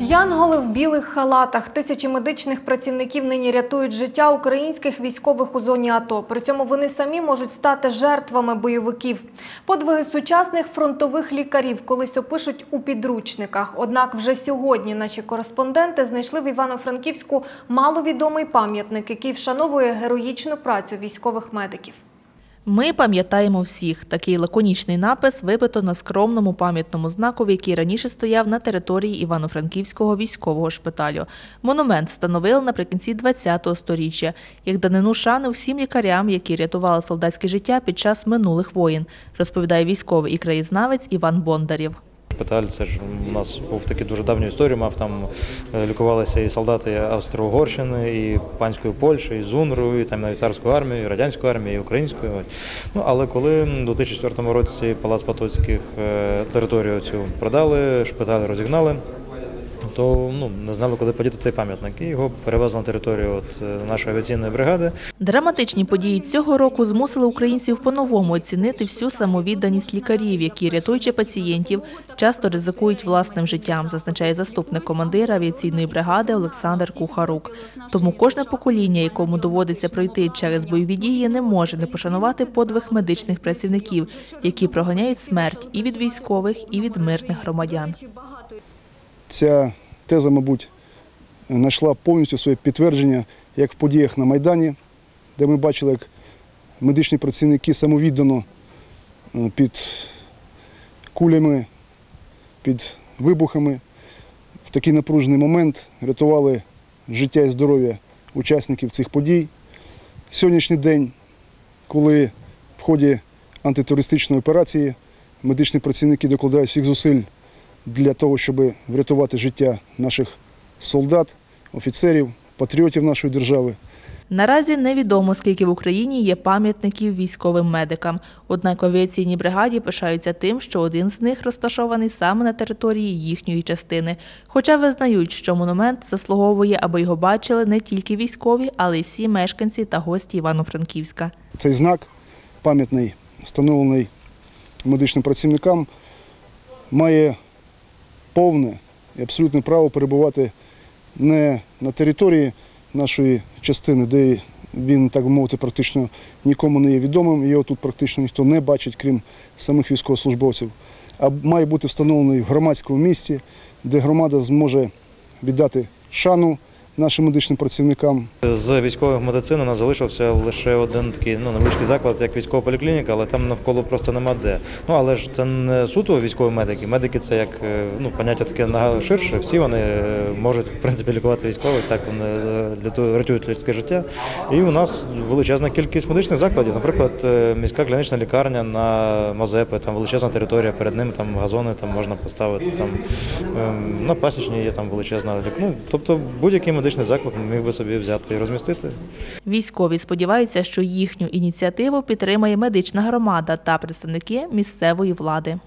Янголи в білих халатах. Тисячі медичних працівників нині рятують життя українських військових у зоні АТО. При цьому вони самі можуть стати жертвами бойовиків. Подвиги сучасних фронтових лікарів колись опишуть у підручниках. Однак вже сьогодні наші кореспонденти знайшли в Івано-Франківську маловідомий пам'ятник, який вшановує героїчну працю військових медиків. Ми пам'ятаємо всіх. Такий лаконічний напис вибито на скромному пам'ятному знаку, який раніше стояв на території Івано-Франківського військового шпиталю. Монумент встановили наприкінці 20-го сторіччя, як данину шани всім лікарям, які рятували солдатське життя під час минулих воєн, розповідає військовий і краєзнавець Іван Бондарєв. Шпиталь це ж у нас був такий дуже давню історію. Мав там е, лікувалися і солдати Австро-Угорщини, і панської Польщі, і ЗУНРу, і там навіть царської армії, і радянської армії, і української. Ну але коли у 2004 році Палац Потоцьких е, територію цю продали, шпиталь розігнали. То ну не знали, куди подіти цей пам'ятник. І його перевезли на територію от, е, нашої авіаційної бригади. Драматичні події цього року змусили українців по-новому оцінити всю самовідданість лікарів, які, рятуючи пацієнтів, часто ризикують власним життям, зазначає заступник командира авіаційної бригади Олександр Кухарук. Тому кожне покоління, якому доводиться пройти через бойові дії, не може не пошанувати подвиг медичних працівників, які проганяють смерть і від військових, і від мирних громадян. Ця теза, мабуть, знайшла повністю своє підтвердження як в подіях на Майдані, де ми бачили, як медичні працівники самовіддано е, під кулями, під вибухами в такий напружений момент рятували життя і здоров'я учасників цих подій. Сьогоднішній день, коли в ході антитерористичної операції медичні працівники докладають всіх зусиль для того, щоб врятувати життя наших солдат, офіцерів, патріотів нашої держави. Наразі невідомо, скільки в Україні є пам'ятників військовим медикам. Однак в авіаційній бригаді пишаються тим, що один з них розташований саме на території їхньої частини. Хоча визнають, що монумент заслуговує, аби його бачили не тільки військові, але й всі мешканці та гості Івано-Франківська. Цей знак, пам'ятний, встановлений медичним працівникам, має повне і абсолютне право перебувати не на території нашої частини, де він, так би мовити, практично нікому не є відомим, його тут практично ніхто не бачить, крім самих військовослужбовців, а має бути встановлений в громадському місці, де громада зможе віддати шану нашим медичним працівникам, З військової медицини у нас залишився лише один такий ну, невеличкий заклад, як військова поліклініка, але там навколо просто нема де. Ну але ж це не суто військові медики. Медики це як е, ну, поняття таке нага- ширше. Всі вони е, можуть в принципі лікувати військових, так вони е, рятують- людське життя. І у нас величезна кількість медичних закладів. Наприклад, міська клінічна лікарня на Мазепи, там величезна територія, перед ним там газони там можна поставити. Там ем, на пасічній є там величезна лік- Ну, тобто будь-який медичний заклад міг би собі взяти і розмістити. Військові сподіваються, що їхню ініціативу підтримає медична громада та представники місцевої влади.